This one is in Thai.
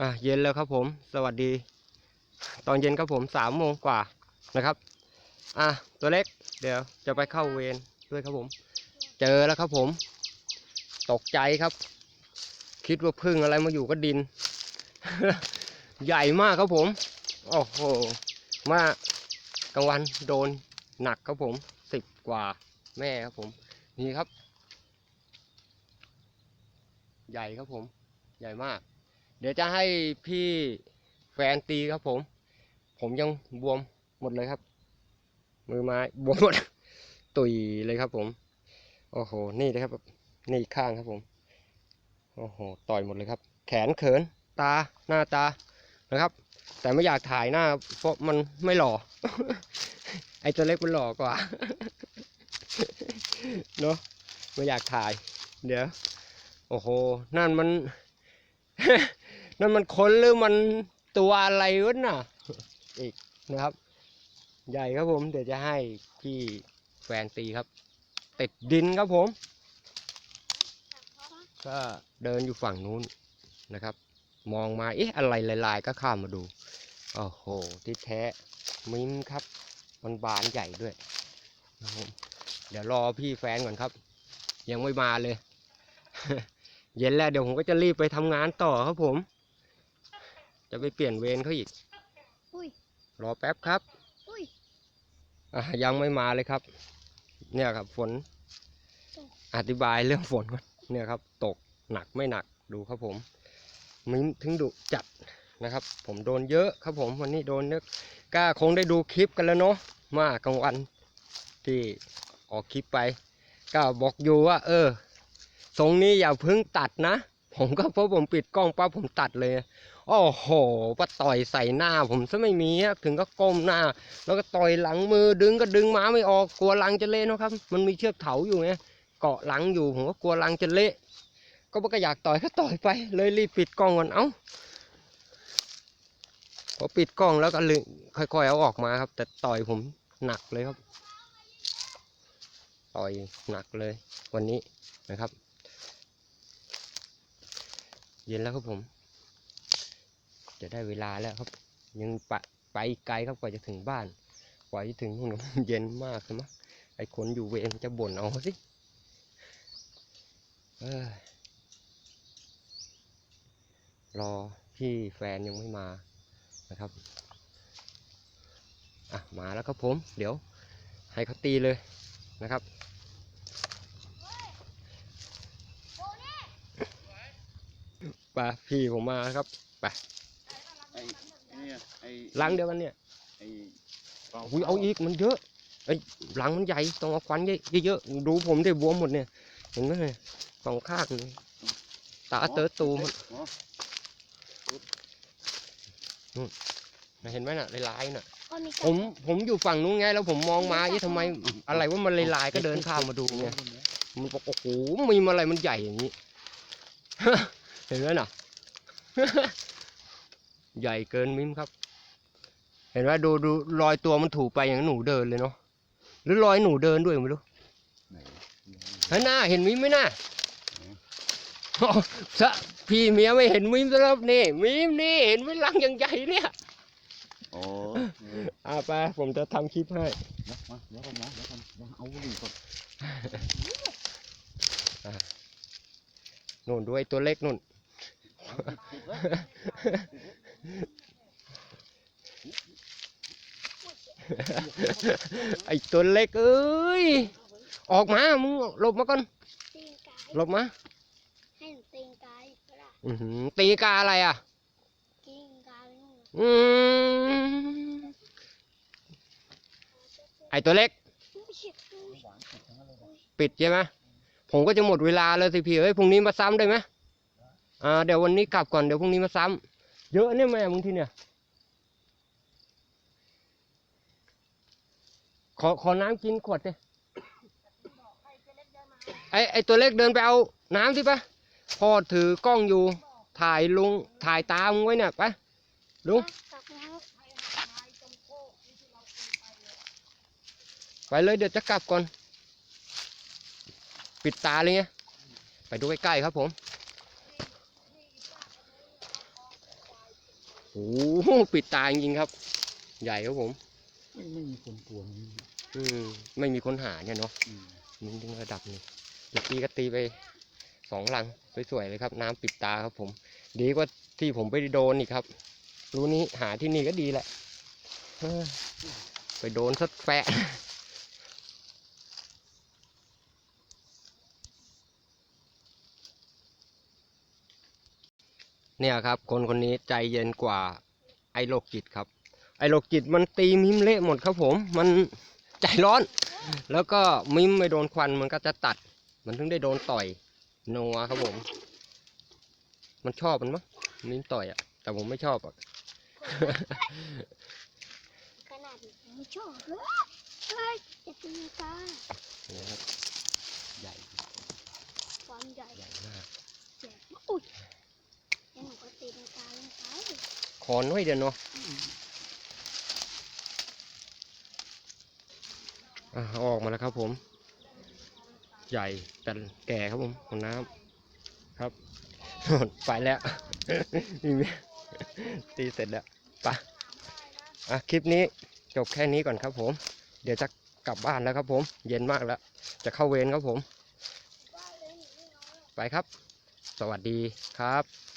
อะเย็นแล้วครับผม สวัสดี ตอนเย็นครับผมสามโมงกว่านะครับ อะตัวเล็ก เดี๋ยวจะไปเข้าเวรด้วยครับผม เจอแล้วครับผม ตกใจครับ คิดว่าพึ่งอะไรมาอยู่ก็ดิน ใหญ่มากครับผม โอ้โห มากลางวันโดนหนักครับผมสิบกว่าแม่ครับผม นี่ครับ ใหญ่ครับผม ใหญ่มาก เดี๋ยวจะให้พี่แฟนตีครับผม ผมยังบวมหมดเลยครับ มือไม้บวมหมด ตุยเลยครับผม โอ้โห นี่นะครับ นี่ข้างครับผม โอ้โห ต่อยหมดเลยครับ แขนเขิน ตา หน้าตา นะครับ แต่ไม่อยากถ่ายหน้า เพราะมันไม่หล่อ ไอตัวเล็กมันหล่อกว่า เนอะไม่อยากถ่าย เดี๋ยว โอ้โห นั่นมัน นั่นมันคนหรือมันตัวอะไรวะน่ะอีกนะครับ ใหญ่ครับผมเดี๋ยวจะให้พี่แฟนตีครับ ติดดินครับผม ก็เดินอยู่ฝั่งนู้นนะครับ มองมาเอ๊ะอะไรลายๆ ก็ข้ามมาดูโอ้โหที่แท้มิ้มครับมันบานใหญ่ด้วยนะครับผมเดี๋ยวรอพี่แฟนก่อนครับ ยังไม่มาเลย เย็นแล้วเดี๋ยวผมก็จะรีบไปทำงานต่อครับผม จะไปเปลี่ยนเวรเขาอีกอุ้ยรอแป๊บครับอุ้ยอะยังไม่มาเลยครับ เนี่ยครับฝน อธิบายเรื่องฝนก่อนเนี่ยครับ ตกหนักไม่หนักดูครับผมมิ้นถึงดุจัดนะครับ ผมโดนเยอะครับผมวันนี้โดนเยอะก็คงได้ดูคลิปกันแล้วเนาะมากลางวันที่ออกคลิปไปก็บอกอยู่ว่า เออทรงนี้อย่าเพิ่งตัดนะ ผมก็เพราะผมปิดกล้องปั๊บผมตัดเลย โอ้โหปะต่อยใส่หน้าผมซะไม่มีถึงก็ก้มหน้า แล้วก็ต่อยหลังมือดึงก็ดึงม้าไม่ออกกลัวลังจะเละนะครับ มันมีเชือกเถาอยู่ไงเกาะหลังอยู่ผมก็กลัวลังจะเละ ก็บ่ก็อยากต่อยก็ต่อยไป เลยรีบปิดกล้องก่อนเอ้าพอปิดกล้องแล้วก็ลยค่อยๆเอาออกมาครับ แต่ต่อยผมหนักเลยครับ ต่อยหนักเลยวันนี้นะครับ เย็นแล้วครับผม จะได้เวลาแล้วครับ ยังไปไปอีกไกลครับกว่าจะถึงบ้านกว่าจะถึงนู่นมันเย็นมากเลยมั้งไอคนอยู่เวรจะบ่นเอาสิเอ้ยรอพี่แฟนยังไม่มานะครับอะมาแล้วครับผม เดี๋ยวให้เขาตีเลยนะครับไปพี่ผมมาครับไอ้ไอ้เนี่ยไอ้ ลังเดียวกันเนี่ยไอ้อุ้ยเอาอีกมันเยอะไอ้ยหลังมันใหญ่ต้องเอาควันเยอะๆดูผมที่บวมหมดเนี่ยเห็นไหมเนี่ยสองข้างเลยตาเตอตูมันอ๋อเห็นไหมน่ะลายๆน่ะก็มีผมผมอยู่ฝั่งนู้นไงแล้วผมมองมาเอ๊ะทำไมอะไรว่ามันลายๆก็เดินข้ามมาดูไงมันบอกโอ้โหมีอะไรมันใหญ่อย่างนี้เห็นไหมน่ะ ใหญ่เกินมิมครับเห็นไหมดูดูรอยตัวมันถูไปอย่างหนูเดินเลยเนาะหรือรอยหนูเดินด้วยไม่รู้ไหนเห็นหน้าเห็นมิมไหมน่ะอ๋อซะพี่เมียไม่เห็นมิมซะแล้วนี่มิมนี่เห็นไหมลังอย่างใหญ่เนี่ยโอ้อ่าไปผมจะทำคลิปให้เดี๋ยวมาเดี๋ยวก่อนนะเดี๋ยวก่อนเดี๋ยวเอาบุหรี่ก่อนนู่นดูไอ้ตัวเล็กนู่น ติด ไอ้ตัวเล็กเอ้ย ออกมา มึงหลบมาก่อน ตีนกายหลบมา ให้หนูตีนกายก็ได้อื้อหือตีกาอะไรอะตีนกายนู่นอืมไอ้ตัวเล็ก อุ้ยชิบอุ้ยปิดใช่ไหมผมก็จะหมดเวลาแล้วสิพี่เอ้ยพรุ่งนี้มาซ้ำได้ไหมอ่าเดี๋ยววันนี้กลับก่อนเดี๋ยวพรุ่งนี้มาซ้ำเยอะเนี่ยแม่มึงที่เนี่ย ขอขอน้ำกินขวดดิไอไอตัวเล็กเดินไปเอาน้ำที่ปะพ่อถือกล้องอยู่ ถ่ายลุงถ่ายตามงไว้เนี่ยไปลุงไปเลยเดี๋ยวจะกลับก่อน ปิดตาเลยไงไปดูใกล้ๆครับผมโอ้โหปิดตาจริงๆครับ ใหญ่ครับผม ไม่ไม่มีคนกลัวมัน อืมไม่มีคนหาเนี่ยเนาะอืมมินถึงระดับนี้เมื่อกี้ก็ตีไปสองลังสวยๆเลยครับ น้ำปิดตาครับผม ดีกว่าที่ผมไปโดนอีกครับ รู้นี้หาที่นี่ก็ดีแหละเออไปโดนสักแฟะ เนี่ยครับ คนคนนี้ใจเย็นกว่าไอ้โรคจิตครับ ไอ้โรคจิตมันตีมิมเละหมดครับผม มันใจร้อน แล้วก็มิมไม่โดนควันมันก็จะตัด มันถึงได้โดนต่อยนัวครับผม มันชอบมันมั้งมิมต่อยอะแต่ผมไม่ชอบอะขนาดนี้ไม่ชอบเลยเฮ้ยจะตีกานี่ครับใหญ่ความใหญ่ใหญ่มากใหญ่อุ้ยแล้วหนูก็ตีกาลงไปคอนน้อยเดียวเนาะ อะออกมาแล้วครับผม ใหญ่แต่แก่ครับผมของน้ำครับไปแล้วตีเสร็จแล้วไปะอะคลิปนี้จบแค่นี้ก่อนครับผม เดี๋ยวจะกลับบ้านแล้วครับผม เย็นมากแล้ว จะเข้าเวรครับผม ไปครับ สวัสดีครับ